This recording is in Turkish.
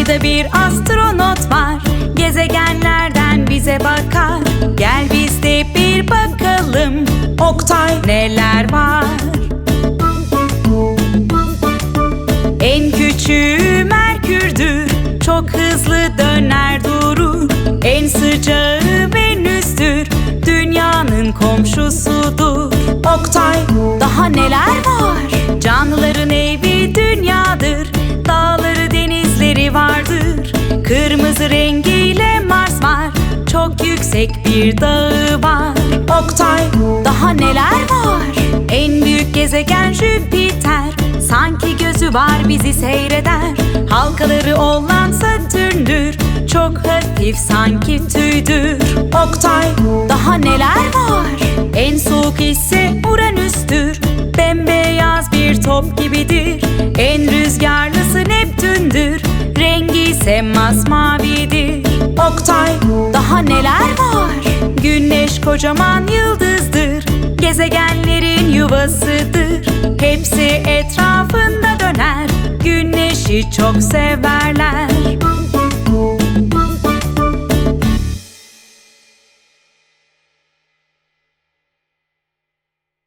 Ayda bir astronot var. Gezegenlerden bize bakar. Gel biz de bir bakalım Oktay neler var? En küçüğü Merkür'dür. Çok hızlı döner durur. En sıcağı Venüs'tür. Dünyanın komşusudur. Oktay daha neler var Kırmızı rengiyle Mars var. Çok yüksek bir dağı var. Oktay daha neler var? En büyük gezegen Jüpiter. Sanki gözü var bizi seyreder. Halkaları olan Satürn'dür Çok hafif sanki tüydür. Oktay daha neler var? En soğuk ise Uranüs'tür. Bembeyaz bir top gibidir. En rüzgarlısı Neptün'dür. Rengi ise masmavidir Oktay daha neler var? Güneş kocaman yıldızdır. Gezegenlerin yuvasıdır. Hepsi etrafında döner. Güneşi çok severler